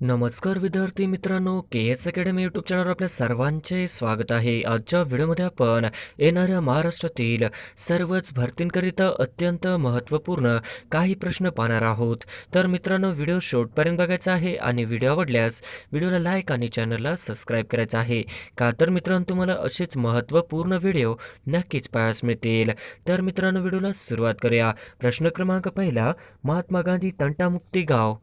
नमस्कार विद्यार्थी मित्रांनो के एस अकॅडमी यूट्यूब चॅनलवर आपल्या सर्वांचे स्वागत आहे. आजच्या व्हिडिओमध्ये आपण येणाऱ्या महाराष्ट्रातील सर्वच भरतींकरिता अत्यंत महत्त्वपूर्ण काही प्रश्न पाहणार आहोत. तर मित्रांनो व्हिडिओ शेवटपर्यंत बघायचा आहे आणि व्हिडिओ आवडल्यास व्हिडिओला लाईक आणि चॅनलला सबस्क्राईब करायचं आहे. का तर मित्रांनो तुम्हाला असेच महत्त्वपूर्ण व्हिडिओ नक्कीच पाहायस मिळतील. तर मित्रांनो व्हिडिओला सुरुवात करूया. प्रश्न क्रमांक पहिला महात्मा गांधी तंटामुक्ती गाव.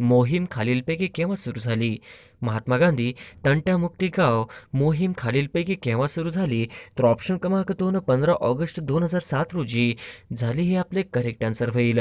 मोहीम खालीलपैकी केव्हा सुरू झाली? महात्मा गांधी तंटामुक्ती गाव मोहीम खालीलपैकी केव्हा सुरू झाली? तर ऑप्शन क्रमांक दोन पंधरा ऑगस्ट दोन हजार सात रोजी. झाली हे आपले करेक्ट आन्सर होईल.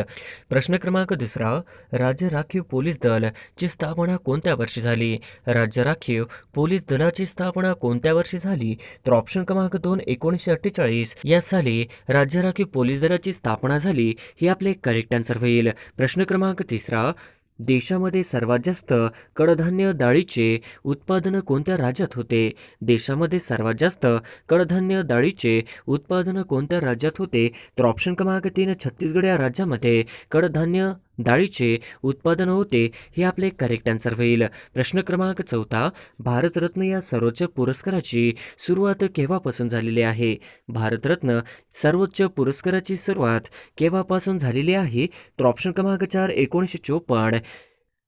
प्रश्न क्रमांक दुसरा राज्य राखीव पोलीस दल ची स्थापना कोणत्या वर्षी झाली? राज्य राखीव पोलीस दलाची स्थापना कोणत्या वर्षी झाली? तर ऑप्शन क्रमांक दोन एकोणीसशे अठ्ठेचाळीस. या साली राज्य राखीव पोलीस दलाची स्थापना झाली हे आपले करेक्ट आन्सर होईल. प्रश्न क्रमांक तिसरा देशामध्ये सर्वात जास्त कडधान्य डाळीचे उत्पादन कोणत्या राज्यात होते? देशामध्ये सर्वात जास्त कडधान्य डाळीचे उत्पादन कोणत्या राज्यात होते? तर ऑप्शन क्रमांक तीन छत्तीसगड या राज्यामध्ये कडधान्य डाळीचे उत्पादन होते हे आपले करेक्ट आन्सर होईल. प्रश्न क्रमांक चौथा भारतरत्न या सर्वोच्च पुरस्काराची सुरुवात केव्हापासून झालेली आहे? भारतरत्न सर्वोच्च पुरस्काराची सुरुवात केव्हापासून झालेली आहे? तर ऑप्शन क्रमांक चार एकोणीसशे चोपन्न.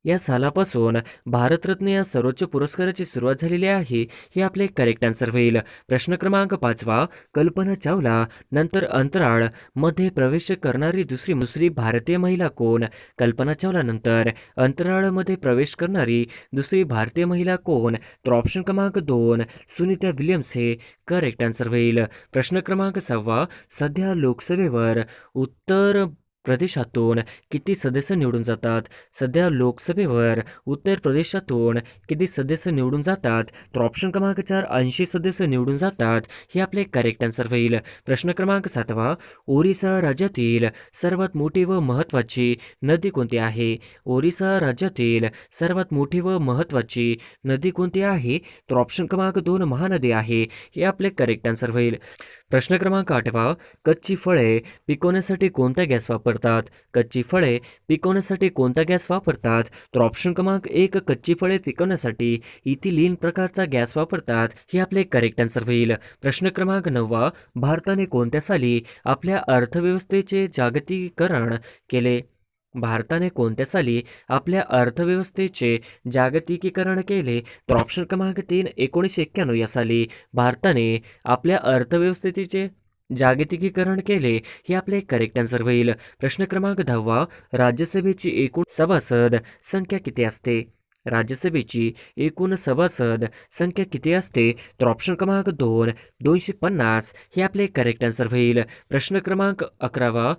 या सालापासून भारतरत्न या सर्वोच्च पुरस्काराची सुरुवात झालेली आहे हे आपले करेक्ट आन्सर होईल. प्रश्न क्रमांक पाचवा कल्पना चावला नंतर अंतराळमध्ये प्रवेश करणारी दुसरी दुसरी भारतीय महिला कोण? कल्पना चावला नंतर अंतराळमध्ये प्रवेश करणारी दुसरी भारतीय महिला कोण? तर ऑप्शन क्रमांक दोन सुनीता विलियम्स हे करेक्ट आन्सर होईल. प्रश्न क्रमांक सहावा सध्या लोकसभेवर उत्तर प्रदेशातून किती सदस्य निवडून जातात? सध्या लोकसभेवर उत्तर प्रदेशातून किती सदस्य निवडून जातात? तर ऑप्शन क्रमांक चार ऐंशी सदस्य निवडून जातात. हे आपले करेक्ट आन्सर होईल. प्रश्न क्रमांक सातवा ओरिसा राज्यातील सर्वात मोठी व महत्त्वाची नदी कोणती आहे? ओरिसा राज्यातील सर्वात मोठी व महत्त्वाची नदी कोणती आहे? तर ऑप्शन क्रमांक दोन महानदी आहे. हे आपले करेक्ट आन्सर होईल. प्रश्न क्रमांक आठवा कच्ची फळे पिकवण्यासाठी कोणता गॅस वापरतात. कच्ची फळे पिकवण्यासाठी कोणता गॅस वापरतात? तर ऑप्शन क्रमांक एक कच्ची फळे पिकवण्यासाठी इथिलीन प्रकारचा गॅस वापरतात हे आपले करेक्ट आन्सर होईल. प्रश्न क्रमांक नववा भारताने कोणत्या साली आपल्या अर्थव्यवस्थेचे जागतिकीकरण केले? भारताने कोणत्या साली आपल्या अर्थव्यवस्थेचे जागतिकीकरण केले? तर ऑप्शन क्रमांक तीन एकोणीसशे एक्क्याण्णव या साली भारताने आपल्या अर्थव्यवस्थेचे जागतिकीकरण केले हे आपले करेक्ट आन्सर होईल. प्रश्न क्रमांक दहावा राज्यसभेची एकूण सभासद संख्या किती असते? राज्यसभेची एकूण सभासद संख्या किती असते? तर ऑप्शन क्रमांक दोन दोनशे पन्नास हे आपले करेक्ट आन्सर होईल. प्रश्न क्रमांक अकरावा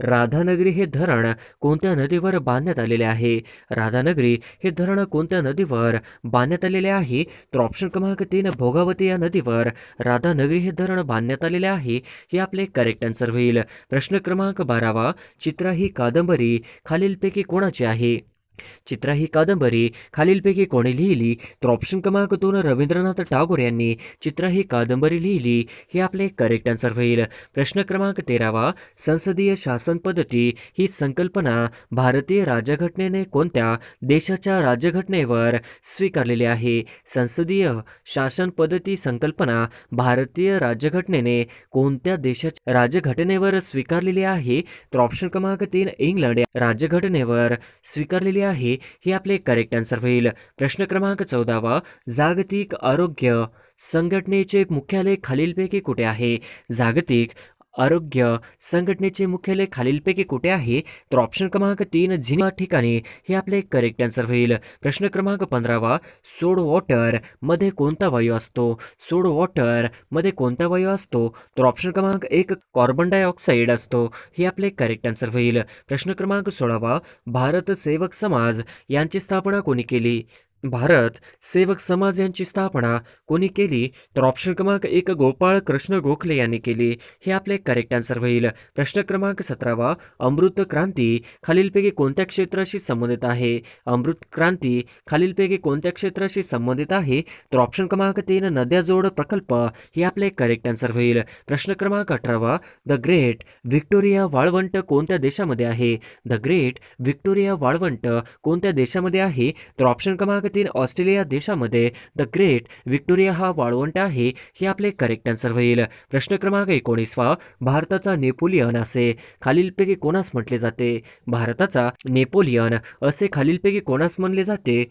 राधानगरी हे धरण कोणत्या नदीवर बांधण्यात आलेले आहे? राधानगरी हे धरण कोणत्या नदीवर बांधण्यात आलेले आहे? तर ऑप्शन क्रमांक तीन भोगावती या नदीवर राधानगरी हे धरण बांधण्यात आलेले आहे हे आपले करेक्ट आन्सर होईल. प्रश्न क्रमांक बारावा चित्रा ही कादंबरी खालीलपैकी कोणाची आहे? चित्रा ही कादंबरी खालीलपैकी कोणी लिहिली तर ऑप्शन क्रमांक दोन रवींद्रनाथ टागोर यांनी. चित्रा ही कादंबरी लिहिली हे आपले करेक्ट आन्सर होईल. प्रश्न क्रमांक तेरावा संसदीय शासन पद्धती ही संकल्पना भारतीय राज्यघटनेने कोणत्या देशाच्या राज्यघटनेवर स्वीकारलेली आहे? संसदीय शासन पद्धती संकल्पना भारतीय राज्यघटनेने कोणत्या देशाच्या राज्यघटनेवर स्वीकारलेली आहे? तर ऑप्शन क्रमांक तीन इंग्लंड राज्यघटनेवर स्वीकारलेली आहे हे आपले करेक्ट आन्सर होईल. प्रश्न क्रमांक चौदावा जागतिक आरोग्य संघटनेचे मुख्यालय खालीलपैकी कुठे आहे? जागतिक आरोग्य संघटनेचे मुख्यालय खालीलपैकी कुठे आहे? तर ऑप्शन क्रमांक तीन झिमा ठिकाणी. हे आपले करेक्ट आन्सर होईल. प्रश्न क्रमांक पंधरावा सोड वॉटरमध्ये कोणता वायू असतो? सोड वॉटरमध्ये कोणता वायू असतो? तर ऑप्शन क्रमांक एक कार्बन डायऑक्साईड असतो. हे आपले करेक्ट आन्सर होईल. प्रश्न क्रमांक सोळावा भारत सेवक समाज यांची स्थापना कोणी केली? भारत सेवक समाज यांची स्थापना कोणी केली तर ऑप्शन क्रमांक एक गोपाळ कृष्ण गोखले यांनी केली. हे आपले करेक्ट आन्सर होईल. प्रश्न क्रमांक सतरावा अमृत क्रांती खालीलपैकी कोणत्या क्षेत्राशी संबंधित आहे? अमृत क्रांती खालीलपैकी कोणत्या क्षेत्राशी संबंधित आहे? तर ऑप्शन क्रमांक तीन नद्या जोड प्रकल्प. हे आपले करेक्ट आन्सर होईल. प्रश्न क्रमांक अठरावा द ग्रेट व्हिक्टोरिया वाळवंट कोणत्या देशामध्ये आहे? द ग्रेट व्हिक्टोरिया वाळवंट कोणत्या देशामध्ये आहे? तर ऑप्शन क्रमांक जगातील ऑस्ट्रेलिया देशामध्ये द ग्रेट व्हिक्टोरिया हा वाळवंट आहे हे आपले करेक्ट आन्सर होईल. प्रश्न क्रमांक एकोणीसवा भारताचा नेपोलियन असे खालीलपैकी कोणास म्हटले जाते? भारताचा नेपोलियन असे खालीलपैकी कोणास म्हणले जाते?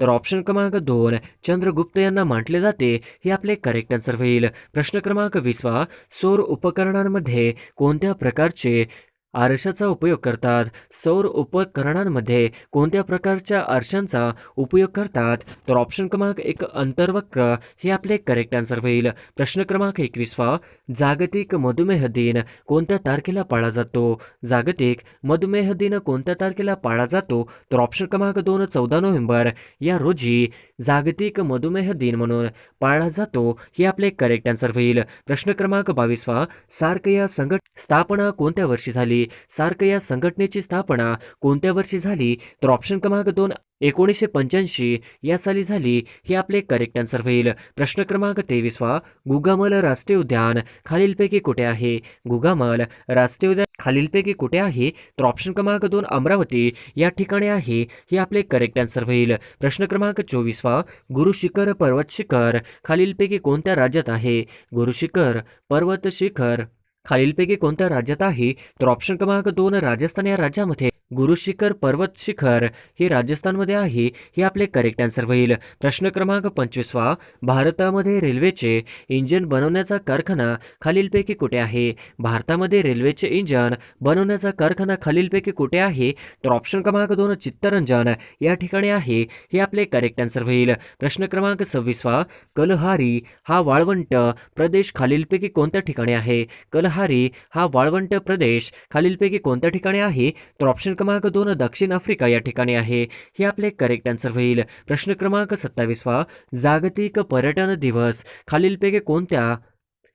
तर ऑप्शन क्रमांक दोन चंद्रगुप्त यांना म्हटले जाते हे आपले करेक्ट आन्सर होईल. प्रश्न क्रमांक वीसवा सौर उपकरणांमध्ये कोणत्या प्रकारचे आरशाचा उपयोग करतात. सौर उपकरणांमध्ये कोणत्या प्रकारच्या आरशांचा उपयोग करतात? तर ऑप्शन क्रमांक एक अंतर्वक्र. हे आपले करेक्ट आन्सर होईल. प्रश्न क्रमांक एकवीसवा जागतिक मधुमेह दिन कोणत्या तारखेला पाळला जातो? जागतिक मधुमेह दिन कोणत्या तारखेला पाळला जातो? तर ऑप्शन क्रमांक दोन चौदा नोव्हेंबर. या रोजी जागतिक मधुमेह दिन म्हणून पाळला जातो. हे आपले करेक्ट आन्सर होईल. प्रश्न क्रमांक बावीसवा सार्क या संघटना स्थापना कोणत्या वर्षी झाली? सार्क या संघटनेची स्थापना कोणत्या वर्षी झाली? तर ऑप्शन क्रमांक दोन एकोणीसशे पंच्याऐंशी या साली झाली. हे आपले करेक्ट आन्सर होईल. प्रश्न क्रमांक तेवीसवा गुगामल राष्ट्रीय उद्यान खालीलपैकी कुठे आहे? गुगामल राष्ट्रीय उद्यान खालीलपैकी कुठे आहे? तर ऑप्शन क्रमांक दोन अमरावती या ठिकाणी आहे. हे आपले करेक्ट आन्सर होईल. प्रश्न क्रमांक चोवीसवा गुरुशिखर पर्वत शिखर खालीलपैकी कोणत्या राज्यात आहे? गुरुशिखर पर्वत शिखर खालीलपैकी कोणत्या राज्यात आहे? तर ऑप्शन क्रमांक दोन राजस्थान या राज्यामध्ये गुरुशिखर पर्वत शिखर हे राजस्थानमध्ये आहे. हे आपले करेक्ट आन्सर होईल. प्रश्न क्रमांक पंचवीसवा. भारतामध्ये रेल्वेचे इंजिन बनवण्याचा कारखाना खालीलपैकी कुठे आहे? भारतामध्ये रेल्वेचे इंजिन बनवण्याचा कारखाना खालीलपैकी कुठे आहे? तर ऑप्शन क्रमांक दोन चित्तरंजन या ठिकाणी आहे. हे आपले करेक्ट आन्सर होईल. प्रश्न क्रमांक सव्वीसवा. कलहारी हा वाळवंट प्रदेश खालीलपैकी कोणत्या ठिकाणी आहे? कलहारी हा वाळवंट प्रदेश खालीलपैकी कोणत्या ठिकाणी आहे? तर ऑप्शन क्रमांक दोन दक्षिण आफ्रिका या ठिकाणी आहे. हे आपले करेक्ट आन्सर होईल. प्रश्न क्रमांक सत्तावीसवा जागतिक पर्यटन दिवस. खालीलपैकी कोणत्या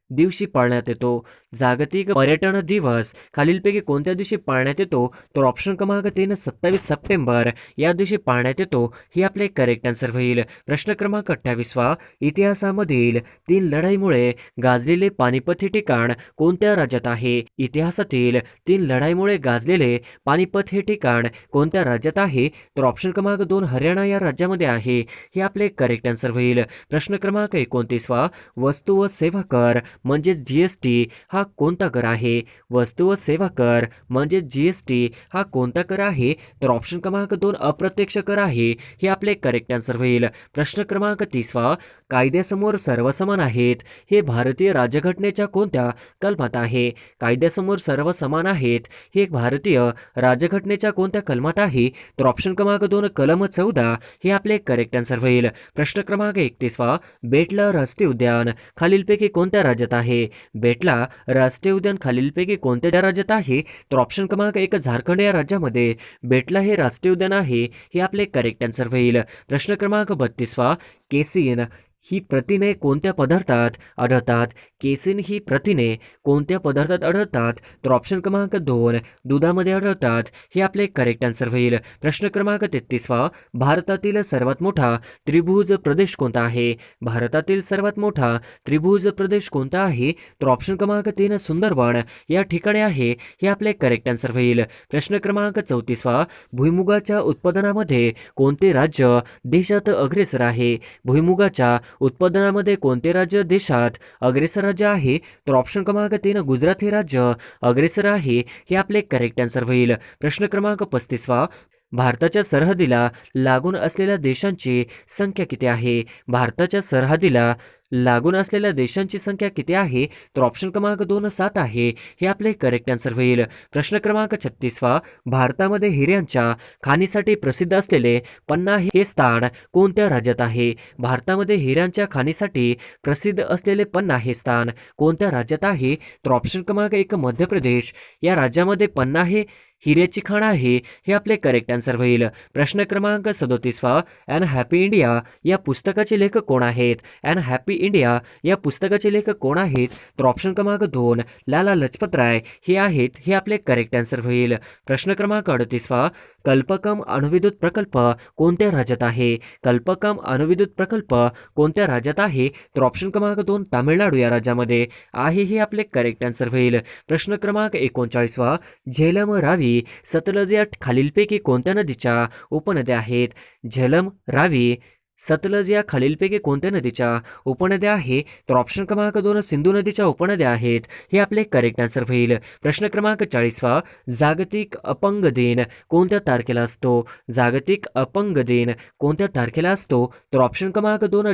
दिवशी पाळण्यात येतो. जागतिक पर्यटन दिवस. खालीलपैकी कोणत्या दिवशी पाळण्यात येतो? तर ऑप्शन क्रमांक तीन सत्तावीस सप्टेंबर. या दिवशी पाळण्यात येतो हे आपले करेक्ट आन्सर होईल. प्रश्न क्रमांक अठ्ठावीसवा इतिहासामधील तीन लढाईमुळे गाजलेले पानिपत हे ठिकाण कोणत्या राज्यात आहे? इतिहासातील तीन लढाईमुळे गाजलेले पानिपत हे ठिकाण कोणत्या राज्यात आहे? तर ऑप्शन क्रमांक दोन हरियाणा या राज्यामध्ये आहे. हे आपले करेक्ट आन्सर होईल. प्रश्न क्रमांक एकोणतीसवा वस्तू व सेवा कर. म्हणजेच जी एस टी हा कोणता कर आहे? वस्तू व सेवा कर म्हणजेच जी एस टी हा कोणता कर आहे? तर ऑप्शन क्रमांक दोन अप्रत्यक्ष कर आहे. हे आपले करेक्ट आन्सर होईल. प्रश्न क्रमांक तीसवा कायद्यासमोर सर्व समान आहेत. हे भारतीय राज्यघटनेच्या कोणत्या कलमात आहे? कायद्यासमोर सर्व समान आहेत. हे भारतीय राज्यघटनेच्या कोणत्या कलमात आहे? तर ऑप्शन क्रमांक दोन कलम चौदा हे आपले करेक्ट आन्सर होईल. प्रश्न क्रमांक एकतीसवा बेटला राष्ट्रीय उद्यान. खालीलपैकी कोणत्या राज्यात आहे. बेटला राष्ट्रीय उद्यान खालीलपैकी कोणत्या राज्यात आहे? तर ऑप्शन क्रमांक एक झारखंड या राज्यामध्ये. बेटला हे राष्ट्रीय उद्यान आहे हे आपले करेक्ट आन्सर होईल. प्रश्न क्रमांक बत्तीसवा केसिन ही प्रथिने कोणत्या पदार्थात आढळतात? केसिन ही प्रथिने कोणत्या पदार्थात आढळतात? तर ऑप्शन क्रमांक दोन दुधामध्ये आढळतात. हे आपले करेक्ट आन्सर होईल. प्रश्न क्रमांक तेहतीसवा भारतातील सर्वात मोठा त्रिभुज प्रदेश कोणता आहे? भारतातील सर्वात मोठा त्रिभुज प्रदेश कोणता आहे? तर ऑप्शन क्रमांक तीन सुंदरबन. या ठिकाणी आहे. हे आपले करेक्ट आन्सर होईल. प्रश्न क्रमांक चौतीसवा भुईमुगाच्या उत्पादनामध्ये कोणते राज्य देशात अग्रेसर आहे? भुईमुगाच्या उत्पादनामध्ये कोणते राज्य देशात अग्रेसर राज्य आहे तर ऑप्शन क्रमांक तीन गुजरात हे राज्य अग्रेसर आहे हे आपले करेक्ट आन्सर होईल. प्रश्न क्रमांक पस्तीसवा भारताच्या सरहदीला लागून असलेल्या देशांची संख्या किती आहे? भारताच्या सरहदीला लागून असलेल्या देशांची संख्या किती आहे? तर ऑप्शन क्रमांक दोन सात आहे. हे आपले करेक्ट आन्सर होईल. प्रश्न क्रमांक छत्तीसवा. भारतामध्ये हिऱ्यांच्या खाणीसाठी प्रसिद्ध असलेले पन्ना हे स्थान कोणत्या राज्यात आहे? भारतामध्ये हिऱ्यांच्या खाणीसाठी प्रसिद्ध असलेले पन्ना हे स्थान कोणत्या राज्यात आहे? तर ऑप्शन क्रमांक एक मध्य प्रदेश. या राज्यामध्ये पन्ना हे हिऱ्याची खाण आहे हे आपले करेक्ट आन्सर होईल. प्रश्न क्रमांक सदोतीसवा अँड हॅपी इंडिया या पुस्तकाचे लेखक कोण आहेत? अँड हॅपी इंडिया या पुस्तकाचे लेखक कोण आहेत? तर ऑप्शन क्रमांक दोन लाला लजपत राय हे आहेत हे आपले करेक्ट आन्सर होईल. प्रश्न क्रमांक अडतीसवा कल्पकम अणुविद्युत प्रकल्प कोणत्या राज्यात आहे? कल्पकम अणुविद्युत प्रकल्प कोणत्या राज्यात आहे? तर ऑप्शन क्रमांक दोन तामिळनाडू या राज्यामध्ये आहे हे आपले करेक्ट आन्सर होईल. प्रश्न क्रमांक एकोणचाळीसवा झेलम रावी रावी सतलज या खालीलपैकी कोणत्या नदीच्या उपनद्या आहेत? झेलम रावी सतलज या खालीलपैकी कोणत्या नदीच्या उपनद्या आहे तर ऑप्शन क्रमांक दोन सिंधू नदीच्या उपनद्या आहेत. हे आपले करेक्ट आन्सर होईल. प्रश्न क्रमांक चाळीसवा जागतिक अपंग दिन कोणत्या तारखेला असतो? जागतिक अपंग दिन कोणत्या तारखेला असतो? तर ऑप्शन क्रमांक दोन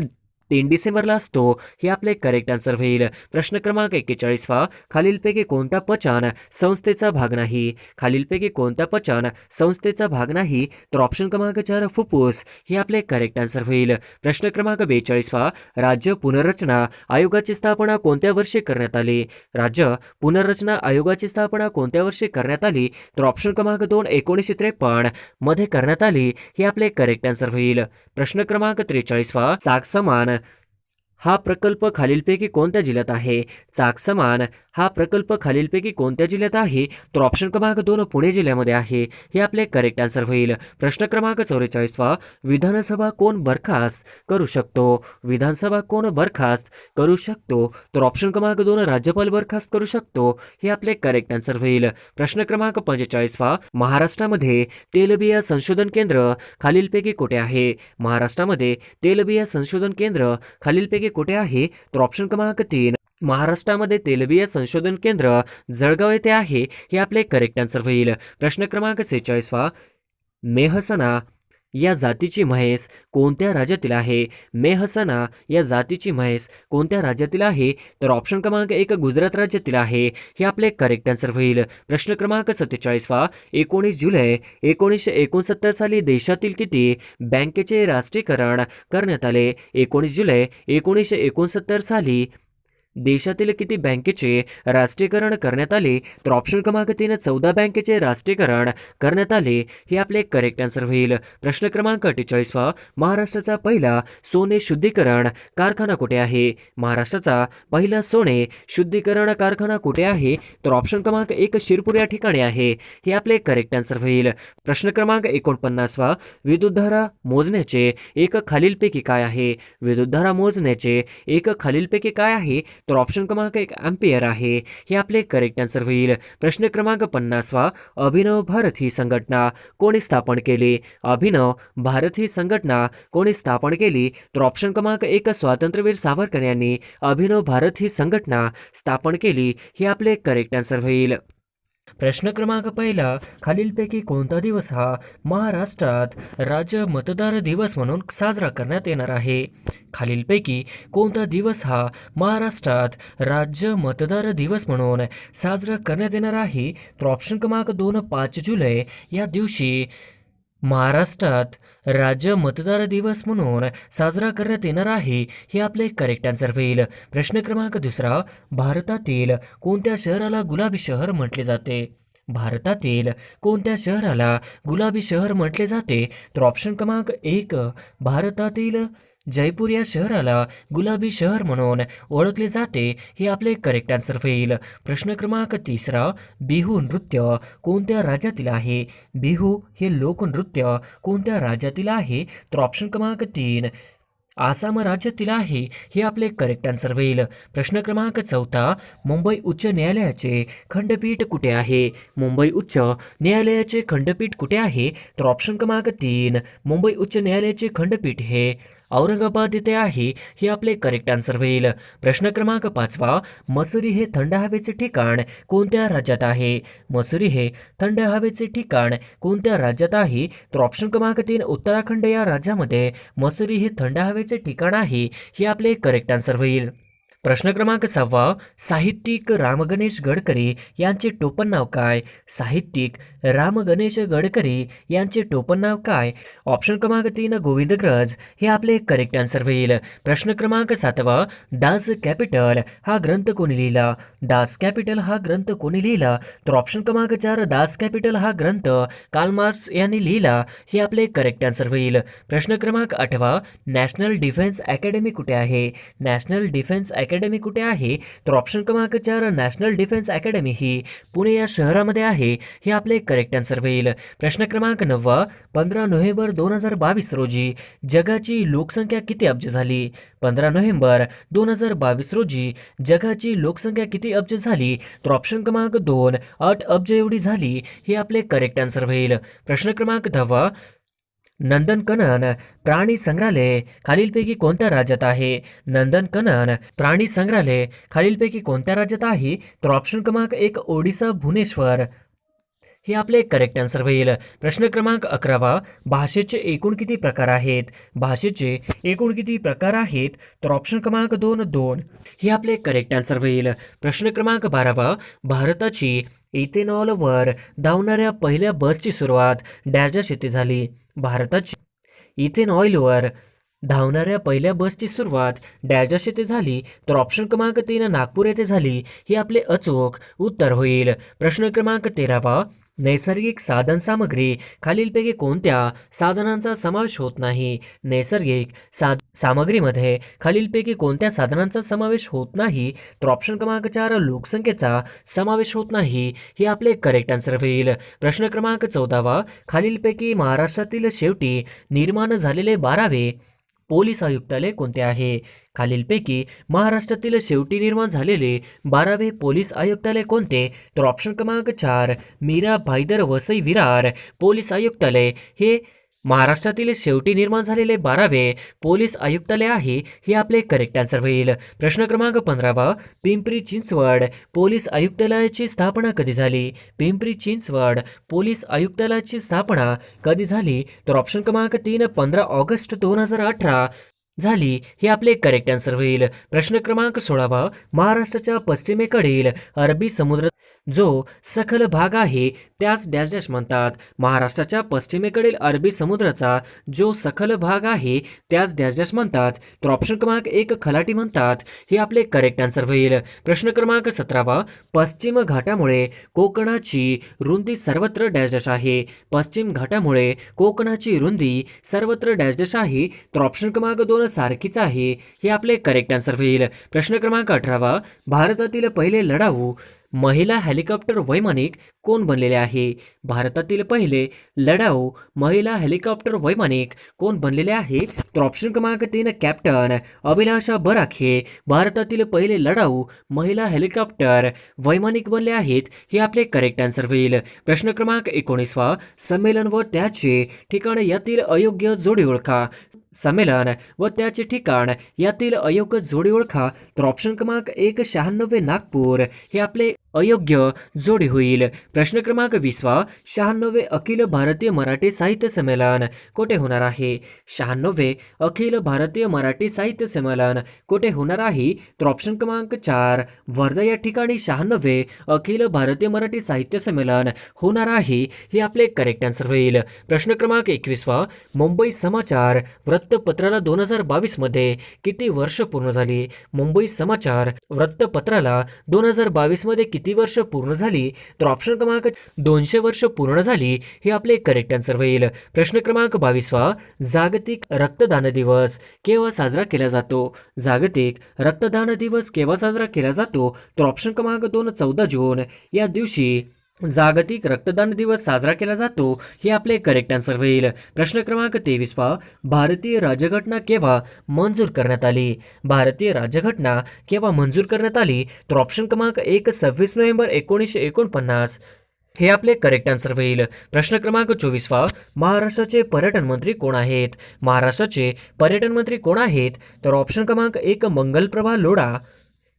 तीन डिसेंबरला असतो. हे आपले करेक्ट आन्सर होईल. प्रश्न क्रमांक एक्केचाळीसवा. खालीलपैकी कोणता पचन संस्थेचा भाग नाही? खालीलपैकी कोणता पचन संस्थेचा भाग नाही? तर ऑप्शन क्रमांक चार फुफ्फुस हे आपले करेक्ट आन्सर होईल. प्रश्न क्रमांक बेचाळीसवा. राज्य पुनर्रचना आयोगाची स्थापना कोणत्या वर्षी करण्यात आली? राज्य पुनर्रचना आयोगाची स्थापना कोणत्या वर्षी करण्यात आली? तर ऑप्शन क्रमांक दोन एकोणीसशे त्रेपन्नमध्ये करण्यात आली. हे आपले करेक्ट आन्सर होईल. प्रश्न क्रमांक त्रेचाळीसवा. चाक समान हा प्रकल्प खालीलपैकी कोणत्या जिल्ह्यात आहे? चाक समान हा प्रकल्प खालीलपैकी कोणत्या जिल्ह्यात आहे? तर ऑप्शन क्रमांक दोन पुणे जिल्ह्यामध्ये आहे. हे आपले करेक्ट आन्सर होईल. प्रश्न क्रमांक चौवेचाळीसवा विधानसभा कोण बरखास्त करू शकतो? विधानसभा कोण बरखास्त करू शकतो? तर ऑप्शन क्रमांक दोन राज्यपाल बरखास्त करू शकतो? हे आपले करेक्ट आन्सर होईल. प्रश्न क्रमांक पंचेचाळीसवा महाराष्ट्रामध्ये तेलबिया संशोधन केंद्र खालीलपैकी कुठे आहे? महाराष्ट्रामध्ये तेलबिया संशोधन केंद्र खालीलपैकी कुठे आहे? तर ऑप्शन क्रमांक तीन महाराष्ट्रामध्ये तेलबिया संशोधन केंद्र जळगाव येथे आहे हे आपले करेक्ट आन्सर होईल. प्रश्न क्रमांक सेहेचाळीसवा मेहसना या जातीची म्हैस कोणत्या राज्यातील आहे? मेहसना या जातीची म्हैस कोणत्या राज्यातील आहे? तर ऑप्शन क्रमांक एक गुजरात राज्यातील आहे. हे आपले करेक्ट आन्सर होईल. प्रश्न क्रमांक सत्तेचाळीसवा एकोणीस जुलै एकोणीसशे एकोणसत्तर साली देशातील किती बँकेचे राष्ट्रीयकरण करण्यात आले? एकोणीस जुलै एकोणीसशे एकोणसत्तर साली देशातील किती बँकेचे राष्ट्रीयकरण करण्यात आले तर ऑप्शन क्रमांक तीन चौदा बँकेचे राष्ट्रीयकरण करण्यात आले हे आपले करेक्ट आन्सर होईल. प्रश्न क्रमांक अठ्ठेचाळीसवा महाराष्ट्राचा पहिला सोने शुद्धीकरण कारखाना कुठे आहे? महाराष्ट्राचा पहिला सोने शुद्धीकरण कारखाना कुठे आहे? तर ऑप्शन क्रमांक एक शिरपूर या ठिकाणी आहे हे आपले करेक्ट आन्सर होईल. प्रश्न क्रमांक एकोणपन्नासवा विद्युतधारा मोजण्याचे एक खालीलपैकी काय आहे? विद्युतधारा मोजण्याचे एक खालीलपैकी काय आहे? तर ऑप्शन क्रमांक एक अँपियर आहे. हे आपले करेक्ट आन्सर होईल. प्रश्न क्रमांक पन्नासवा अभिनव भारत ही संघटना कोणी स्थापन केली? अभिनव भारत ही संघटना कोणी स्थापन केली? तर ऑप्शन क्रमांक एक स्वातंत्र्यवीर सावरकर यांनी अभिनव भारत ही संघटना स्थापन केली. हे आपले करेक्ट आन्सर होईल. प्रश्न क्रमांक पहिला खालीलपैकी कोणता दिवस हा महाराष्ट्रात राज्य मतदार दिवस म्हणून साजरा करण्यात येणार आहे? खालीलपैकी कोणता दिवस हा महाराष्ट्रात राज्य मतदार दिवस म्हणून साजरा करण्यात येणार आहे? तर ऑप्शन क्रमांक दोन पाच जुलै या दिवशी महाराष्ट्रात राज्य मतदार दिवस म्हणून साजरा करण्यात येणार आहे हे आपले करेक्ट आन्सर होईल. प्रश्न क्रमांक दुसरा भारतातील कोणत्या शहराला गुलाबी शहर म्हटले जाते? भारतातील कोणत्या शहराला गुलाबी शहर म्हटले जाते? तर ऑप्शन क्रमांक एक भारतातील जयपूर या शहराला गुलाबी शहर म्हणून ओळखले जाते हे आपले करेक्ट आन्सर होईल. प्रश्न क्रमांक तिसरा बिहू नृत्य कोणत्या राज्यातील आहे? बिहू हे लोकनृत्य कोणत्या राज्यातील आहे? तर ऑप्शन क्रमांक तीन आसाम राज्यातील आहे हे आपले करेक्ट आन्सर होईल. प्रश्न क्रमांक चौथा मुंबई उच्च न्यायालयाचे खंडपीठ कुठे आहे? मुंबई उच्च न्यायालयाचे खंडपीठ कुठे आहे? तर ऑप्शन क्रमांक तीन मुंबई उच्च न्यायालयाचे खंडपीठ हे औरंगाबाद येथे आहे हे आपले करेक्ट आन्सर होईल. प्रश्न क्रमांक पाचवा मसुरी हे थंड हवेचे ठिकाण कोणत्या राज्यात आहे? मसुरी हे थंड हवेचे ठिकाण कोणत्या राज्यात आहे? तर ऑप्शन क्रमांक तीन उत्तराखंड या राज्यामध्ये मसुरी हे थंड हवेचे ठिकाण आहे हे आपले करेक्ट आन्सर होईल. प्रश्न क्रमांक सहावा साहित्यिक रामगणेश गडकरी यांचे टोपण नाव काय? साहित्यिक रामगणेश गडकरी यांचे टोपण नाव काय? ऑप्शन क्रमांक तीन गोविंदग्रज. हे आपले करेक्ट आन्सर होईल. प्रश्न क्रमांक सातवा डास कॅपिटल. हा ग्रंथ कोणी लिहिला? डास कॅपिटल हा ग्रंथ कोणी लिहिला? तर ऑप्शन क्रमांक चार दास कॅपिटल हा ग्रंथ कार्ल मार्क्स यांनी लिहिला. हे आपले करेक्ट आन्सर होईल. प्रश्न क्रमांक आठवा नॅशनल डिफेन्स अकॅडमी कुठे आहे? नॅशनल डिफेन्स अकॅडमी अकॅडमी कुठे आहे? तर ऑप्शन क्रमांक चार नॅशनल डिफेन्स अकॅडमी ही पुणे या शहरामध्ये आहे. हे आपले करेक्ट आन्सर होईल. प्रश्न क्रमांक नववा पंधरा नोव्हेंबर दोन हजार बावीस रोजी जगाची लोकसंख्या किती अब्ज झाली? पंधरा नोव्हेंबर दोन हजार बावीस रोजी जगाची लोकसंख्या किती अब्ज झाली? तर ऑप्शन क्रमांक दोन आठ अब्ज एवढी झाली. हे आपले करेक्ट आन्सर होईल. प्रश्न क्रमांक दहावा नंदनकनन प्राणी संग्रहालय खालीलपैकी कोणत्या राज्यात आहे? नंदनकनन प्राणी संग्रहालय खालीलपैकी कोणत्या राज्यात आहे? तर ऑप्शन क्रमांक एक ओडिसा भुवनेश्वर. हे आपले करेक्ट आन्सर होईल. प्रश्न क्रमांक अकरावा भाषेचे एकूण किती प्रकार आहेत? भाषेचे एकूण किती प्रकार आहेत? तर ऑप्शन क्रमांक दोन दोन. हे आपले करेक्ट आन्सर होईल. प्रश्न क्रमांक बारावा भारताची इथेनॉलवर धावणाऱ्या पहिल्या बसची सुरुवात डॅशच्या शेती झाली. भारताची इथेन ऑइलवर धावणाऱ्या पहिल्या बसची सुरुवात डॅशच्या शेती झाली. तर ऑप्शन क्रमांक तीन नागपूर येथे झाली. हे आपले अचूक उत्तर होईल. प्रश्न क्रमांक तेरावा. नैसर्गिक साधन सामग्री खालीलपैकी कोणत्या साधनांचा समावेश होत नाही? नैसर्गिक साध सामग्रीमध्ये खालीलपैकी कोणत्या साधनांचा समावेश होत नाही? तर ऑप्शन क्रमांक चार लोकसंख्येचा समावेश होत नाही. हे आपले करेक्ट आन्सर होईल. प्रश्न क्रमांक चौदावा खालीलपैकी महाराष्ट्रातील शेवटी निर्माण झालेले बारावे पोलीस आयुक्तालय कोणते आहे? खालीलपैकी महाराष्ट्रातील शेवटी निर्माण झालेले बारावे पोलीस आयुक्तालय कोणते? तर ऑप्शन क्रमांक चार मीरा भाईदर वसई विरार पोलीस आयुक्तालय. हे महाराष्ट्रातील शेवटी निर्माण झालेले बारावे पोलीस आयुक्तालय आहे हे आपले करेक्ट आन्सर होईल. प्रश्न क्रमांक पंधरावा पिंपरी चिंचवड पोलीस आयुक्तालयाची स्थापना कधी झाली? पिंपरी चिंचवड पोलीस आयुक्तालयाची स्थापना कधी झाली? तर ऑप्शन क्रमांक तीन पंधरा ऑगस्ट दोन हजार अठरा झाली हे आपले करेक्ट आन्सर होईल. प्रश्न क्रमांक सोळावा महाराष्ट्राच्या पश्चिमेकडील अरबी समुद्र जो सखल भाग आहे त्यास डॅश डॅश म्हणतात. महाराष्ट्राच्या पश्चिमेकडील अरबी समुद्राचा जो सखल भाग आहे त्यास डॅश डॅश म्हणतात. तर ऑप्शन क्रमांक एक खलाटी म्हणतात. हे आपले करेक्ट आन्सर होईल. प्रश्न क्रमांक सतरावा. पश्चिम घाटामुळे कोकणाची रुंदी सर्वत्र डॅश डॅश आहे. पश्चिम घाटामुळे कोकणाची रुंदी सर्वत्र डॅश डॅश आहे. तर ऑप्शन क्रमांक दोन सारखीच आहे. हे आपले करेक्ट आन्सर होईल. प्रश्न क्रमांक अठरावा. भारतातील पहिले लढाऊ महिला हेलिकॉप्टर वैमानिक कोण बनलेले आहे? भारतातील पहिले लढाऊ महिला हेलिकॉप्टर वैमानिक कोण बनलेले आहे? तर ऑप्शन क्रमांक तीन कॅप्टन अभिलाषा बराखे. हे भारतातील पहिले लढाऊ महिला हेलिकॉप्टर वैमानिक बनले आहेत हे आपले करेक्ट आन्सर होईल. प्रश्न क्रमांक एकोणीसवा संमेलन व त्याचे ठिकाण यातील अयोग्य जोडी ओळखा. संमेलन व त्याचे ठिकाण यातील अयोग्य जोडी ओळखा. तर ऑप्शन क्रमांक एक शहाण्णवे नागपूर हे आपले अयोग्य जोडी होईल. प्रश्न क्रमांक वीसवा शहाण्णवे अखिल भारतीय मराठी साहित्य संमेलन कोठे होणार आहे? शहाण्णवे अखिल भारतीय मराठी साहित्य संमेलन कोठे होणार आहे? तर ऑप्शन क्रमांक चार वर्धा या ठिकाणी शहाण्णवे अखिल भारतीय मराठी साहित्य संमेलन होणार आहे हे आपले करेक्ट आन्सर होईल. प्रश्न क्रमांक एकवीसवा मुंबई समाचार वृत्तपत्राला दोन हजार बावीसमध्ये किती वर्ष पूर्ण झाली? मुंबई समाचार वृत्तपत्राला दोन हजार बावीसमध्ये किती वर्ष पूर्ण झाली? तर ऑप्शन क्रमांक दोनशे वर्ष पूर्ण झाली हे आपले करेक्ट आन्सर होईल. प्रश्न क्रमांक बावीसवा जागतिक रक्तदान दिवस केव्हा साजरा केला जातो? जागतिक रक्तदान दिवस केव्हा साजरा केला जातो? तर ऑप्शन क्रमांक दोन चौदा जून या दिवशी जागतिक रक्तदान दिवस साजरा केला जातो हे आपले करेक्ट आन्सर होईल. प्रश्न क्रमांक तेवीसवा भारतीय राज्यघटना केव्हा मंजूर करण्यात आली? भारतीय राज्यघटना केव्हा मंजूर करण्यात आली? तर ऑप्शन क्रमांक एक सव्वीस नोव्हेंबर एकोणीसशे एकोणपन्नास. हे आपले करेक्ट आन्सर होईल. प्रश्न क्रमांक चोवीसवा महाराष्ट्राचे पर्यटन मंत्री कोण आहेत? महाराष्ट्राचे पर्यटन मंत्री कोण आहेत? तर ऑप्शन क्रमांक एक मंगलप्रभा लोढा.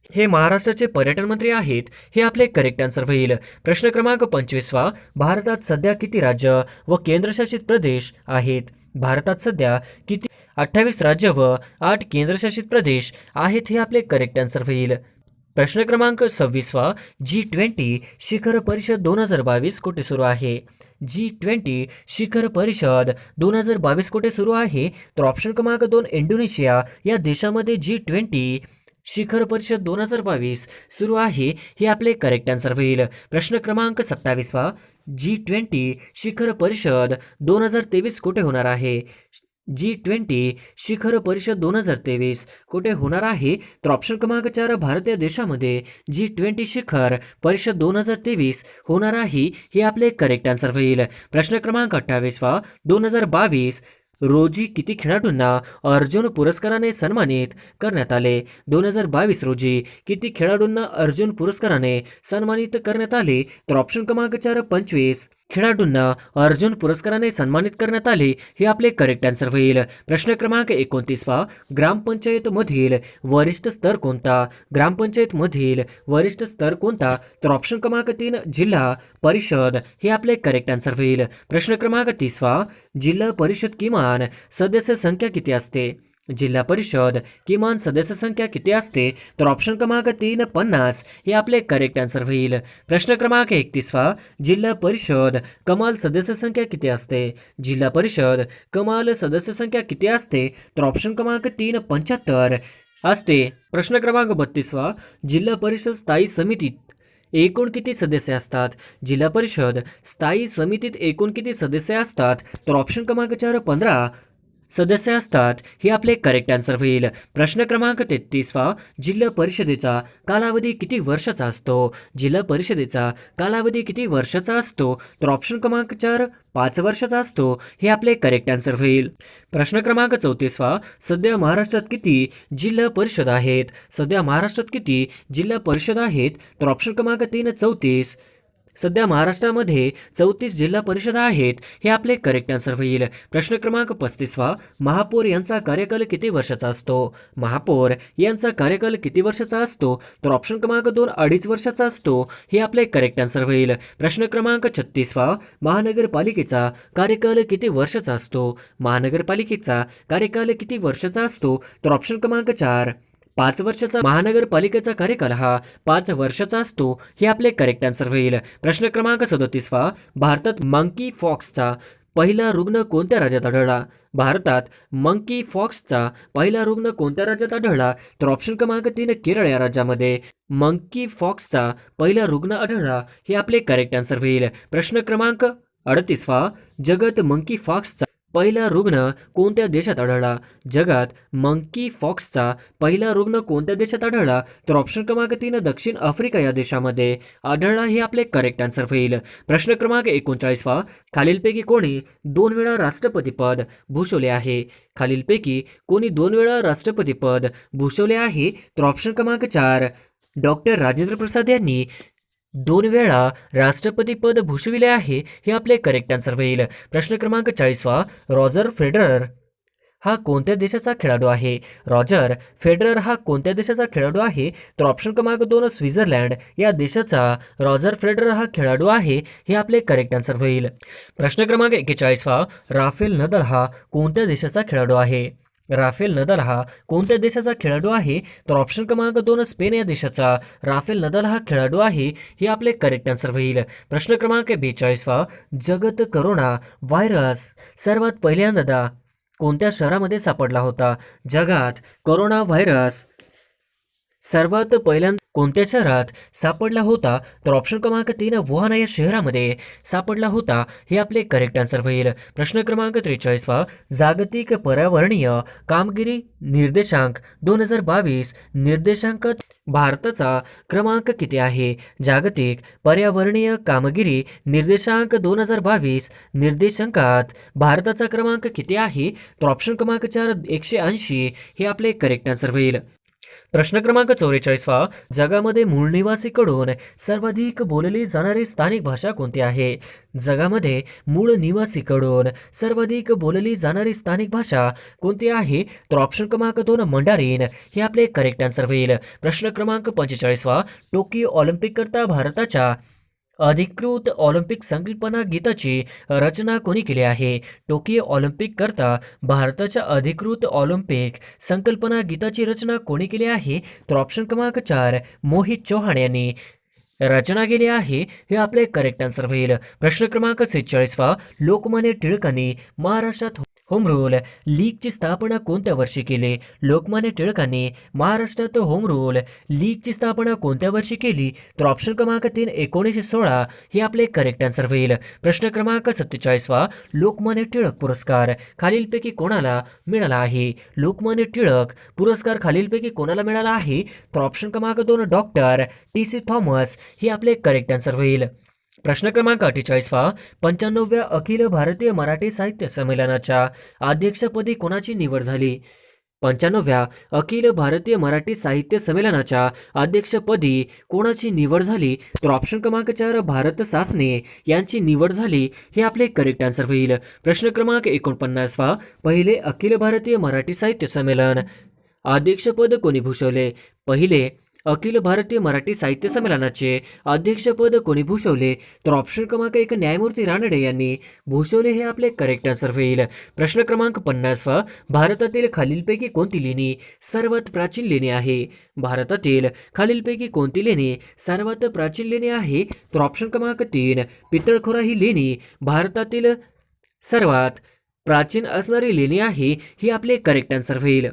हे महाराष्ट्राचे पर्यटन मंत्री आहेत हे आपले करेक्ट आन्सर होईल. प्रश्न क्रमांक पंचवीसवा भारतात सध्या किती राज्य व केंद्रशासित प्रदेश आहेत? भारतात सध्या किती अठ्ठावीस राज्य व आठ केंद्रशासित प्रदेश आहेत हे आपले करेक्ट आन्सर होईल. प्रश्न क्रमांक सव्वीसवा जी ट्वेंटी शिखर परिषद दोन हजार बावीस कोठे सुरू आहे? जी ट्वेंटी शिखर परिषद दोन हजार बावीस कोठे सुरू आहे? तर ऑप्शन क्रमांक दोन इंडोनेशिया या देशामध्ये जी ट्वेंटी शिखर परिषद दोन हजार बावीस सुरू आहे. हे आपले करेक्ट आन्सर होईल. प्रश्न क्रमांक सत्तावीसवा जी ट्वेंटी शिखर परिषद दोन हजार तेवीस कुठे होणार आहे? जी ट्वेंटी शिखर परिषद दोन हजार तेवीस कुठे होणार आहे? तर ऑप्शन क्रमांक चार भारतीय देशामध्ये जी ट्वेंटी शिखर परिषद दोन हजार तेवीस होणार आहे. हे आपले करेक्ट आन्सर होईल. प्रश्न क्रमांक अठ्ठावीसवा दोन हजार बावीस रोजी किती खेळाडूंना अर्जुन पुरस्काराने सन्मानित करण्यात आले? दोन हजार बावीस रोजी किती खेळाडूंना अर्जुन पुरस्काराने सन्मानित करण्यात आले? तर ऑप्शन क्रमांक चार पंचवीस. खेळाडूंना अर्जुन पुरस्काराने सन्मानित करण्यात आले हे आपले करेक्ट आन्सर होईल. प्रश्न क्रमांक एकोणतीसवा ग्रामपंचायतमधील वरिष्ठ स्तर कोणता? ग्रामपंचायतमधील वरिष्ठ स्तर कोणता? तर ऑप्शन क्रमांक तीन जिल्हा परिषद हे आपले करेक्ट आन्सर होईल. प्रश्न क्रमांक तीसवा जिल्हा परिषद किमान सदस्य संख्या किती असते? जिल्हा परिषद किमान सदस्य संख्या किती असते? तर ऑप्शन क्रमांक तीन पन्नास. हे आपले करेक्ट आन्सर होईल. प्रश्न क्रमांक एकतीसवा जिल्हा परिषद कमाल सदस्य संख्या किती असते? जिल्हा परिषद कमाल सदस्य संख्या किती असते? तर ऑप्शन क्रमांक तीन पंच्याहत्तर असते. प्रश्न क्रमांक बत्तीसवा जिल्हा परिषद स्थायी समितीत एकूण किती सदस्य असतात? जिल्हा परिषद स्थायी समितीत एकूण किती सदस्य असतात? तर ऑप्शन क्रमांक चार पंधरा. सदस्य असतात हे आपले करेक्ट आन्सर होईल. प्रश्न क्रमांक तेहतीसवा जिल्हा परिषदेचा कालावधी किती वर्षाचा असतो? जिल्हा परिषदेचा कालावधी किती वर्षाचा असतो? तर ऑप्शन क्रमांक चार पाच वर्षाचा असतो. हे आपले करेक्ट आन्सर होईल. प्रश्न क्रमांक चौतीसवा सध्या महाराष्ट्रात किती जिल्हा परिषद आहेत? सध्या महाराष्ट्रात किती जिल्हा परिषद आहेत? तर ऑप्शन क्रमांक तीन चौतीस. सध्या महाराष्ट्रामध्ये चौतीस जिल्हा परिषद आहेत हे आपले करेक्ट आन्सर होईल. प्रश्न क्रमांक पस्तीसवा महापौर यांचा कार्यकाल किती वर्षाचा असतो? महापौर यांचा कार्यकाल किती वर्षाचा असतो? तर ऑप्शन क्रमांक दोन अडीच वर्षाचा असतो हे आपले करेक्ट आन्सर होईल. प्रश्न क्रमांक छत्तीसवा महानगरपालिकेचा कार्यकाल किती वर्षाचा असतो? महानगरपालिकेचा कार्यकाल किती वर्षाचा असतो? तर ऑप्शन क्रमांक चार पाच वर्षाचा महानगरपालिकेचा कार्यकाल हा पाच वर्षाचा असतो हे आपले करेक्ट आन्सर होईल. प्रश्न क्रमांक सदोतीसवा भारतात मंकी फॉक्सचा पहिला रुग्ण कोणत्या राज्यात आढळला? भारतात मंकी फॉक्सचा पहिला रुग्ण कोणत्या राज्यात आढळला? तर ऑप्शन क्रमांक तीन केरळ या राज्यामध्ये. मंकी फॉक्सचा पहिला रुग्ण आढळला हे आपले करेक्ट आन्सर होईल. प्रश्न क्रमांक अडतीसवा जगत मंकी फॉक्सचा पहिला रुग्ण कोणत्या देशात आढळला? जगात मंकी फॉक्सचा पहिला रुग्ण कोणत्या देशात आढळला? तर ऑप्शन क्रमांक तीन दक्षिण आफ्रिका या देशामध्ये आढळला हे आपले करेक्ट आन्सर होईल. प्रश्न क्रमांक एकोणचाळीसवा खालीलपैकी कोणी दोन वेळा राष्ट्रपती पद भूषवले आहे? खालीलपैकी कोणी दोन वेळा राष्ट्रपती पद भूषवले आहे? तर ऑप्शन क्रमांक चार डॉक्टर राजेंद्र प्रसाद यांनी दोन वेळा राष्ट्रपती पद भूषविले आहे हे आपले करेक्ट आन्सर होईल. प्रश्न क्रमांक चाळीसवा रॉजर फेडरर हा कोणत्या देशाचा खेळाडू आहे? रॉजर फेडरर हा कोणत्या देशाचा खेळाडू आहे? तर ऑप्शन क्रमांक दोन स्वित्झर्लंड. या देशाचा रॉजर फेडरर हा खेळाडू आहे हे आपले करेक्ट आन्सर होईल. प्रश्न क्रमांक एक्केचाळीसवा राफेल नदल हा कोणत्या देशाचा खेळाडू आहे? राफेल नदल हा कोणत्या देशाचा खेळाडू आहे? तर ऑप्शन क्रमांक दोन स्पेन या देशाचा. राफेल नदल हा खेळाडू आहे हे आपले करेक्ट आन्सर होईल. प्रश्न क्रमांक बेचाळीसवा जगत करोना व्हायरस सर्वात पहिल्यांदा कोणत्या शहरामध्ये सापडला होता? जगात करोना व्हायरस सर्वात पहिल्यांदा कोणत्या शहरात सापडला होता तर ऑप्शन क्रमांक तीन वुहान या शहरामध्ये सापडला होता. हे आपले करेक्ट आन्सर होईल. प्रश्न क्रमांक त्रेचाळीसवा जागतिक पर्यावरणीय कामगिरी निर्देशांक दोन हजार बावीस निर्देशांकात भारताचा क्रमांक किती आहे? जागतिक पर्यावरणीय कामगिरी निर्देशांक दोन हजार बावीस निर्देशांकात भारताचा क्रमांक किती आहे? तर ऑप्शन क्रमांक चार एकशे ऐंशी हे आपले करेक्ट आन्सर होईल. प्रश्न क्रमांक चौवेचाळीसवा जगामध्ये मूळ निवासीकडून सर्वाधिक बोलली जाणारी स्थानिक भाषा कोणती आहे? जगामध्ये मूळ निवासीकडून सर्वाधिक बोलली जाणारी स्थानिक भाषा कोणती आहे? तर ऑप्शन क्रमांक दोन मंडारीन. हे आपले करेक्ट आन्सर होईल. प्रश्न क्रमांक पंचेचाळीसवा टोकियो ऑलिम्पिक करता भारताच्या अधिकृत ऑलिम्पिक संकल्पना गीताची रचना कोणी केली आहे? टोकियो ऑलिम्पिक करता भारताच्या अधिकृत ऑलिम्पिक संकल्पना गीताची रचना कोणी केली आहे? तर ऑप्शन क्रमांक चार मोहित चौहान यांनी रचना केली आहे. हे आपले करेक्ट आन्सर होईल. प्रश्न क्रमांक सेहेचाळीसवा लोकमान्य टिळकांनी महाराष्ट्रात होम रूल लीगची स्थापना कोणत्या वर्षी केली? लोकमान्य टिळकांनी महाराष्ट्रात होम रूल लीगची स्थापना कोणत्या वर्षी केली? तर ऑप्शन क्रमांक तीन एकोणीसशे सोळा हे आपले करेक्ट आन्सर होईल. प्रश्न क्रमांक सत्तेचाळीसवा लोकमान्य टिळक पुरस्कार. खालीलपैकी कोणाला मिळाला आहे? लोकमान्य टिळक पुरस्कार खालीलपैकी कोणाला मिळाला आहे? तर ऑप्शन क्रमांक दोन डॉक्टर टी सी थॉमस हे आपले करेक्ट आन्सर होईल. प्रश्न क्रमांक अठ्ठेचाळीसवा पंच्याण्णव्या अखिल भारतीय मराठी साहित्य संमेलनाच्या अध्यक्षपदी कोणाची निवड झाली? पंच्याण्णव्या अखिल भारतीय मराठी साहित्य संमेलनाच्या अध्यक्षपदी कोणाची निवड झाली? तर ऑप्शन क्रमांक चार भारत सासने यांची निवड झाली. हे आपले करेक्ट आन्सर होईल. प्रश्न क्रमांक एकोणपन्नासवा पहिले अखिल भारतीय मराठी साहित्य संमेलन. अध्यक्षपद कोणी भूषवले? पहिले अखिल भारतीय मराठी साहित्य संमेलनाचे अध्यक्षपद कोणी भूषवले? तर ऑप्शन क्रमांक एक न्यायमूर्ती रानडे यांनी भूषवले हे आपले करेक्ट आन्सर होईल. प्रश्न क्रमांक पन्नासवा भारतातील खालीलपैकी कोणती लेणी सर्वात प्राचीन लेणी आहे? भारतातील खालीलपैकी कोणती लेणी सर्वात प्राचीन लेणी आहे? तर ऑप्शन क्रमांक तीन पितळखोरा ही लेणी भारतातील सर्वात प्राचीन असणारी लेणी आहे ही आपले करेक्ट आन्सर होईल.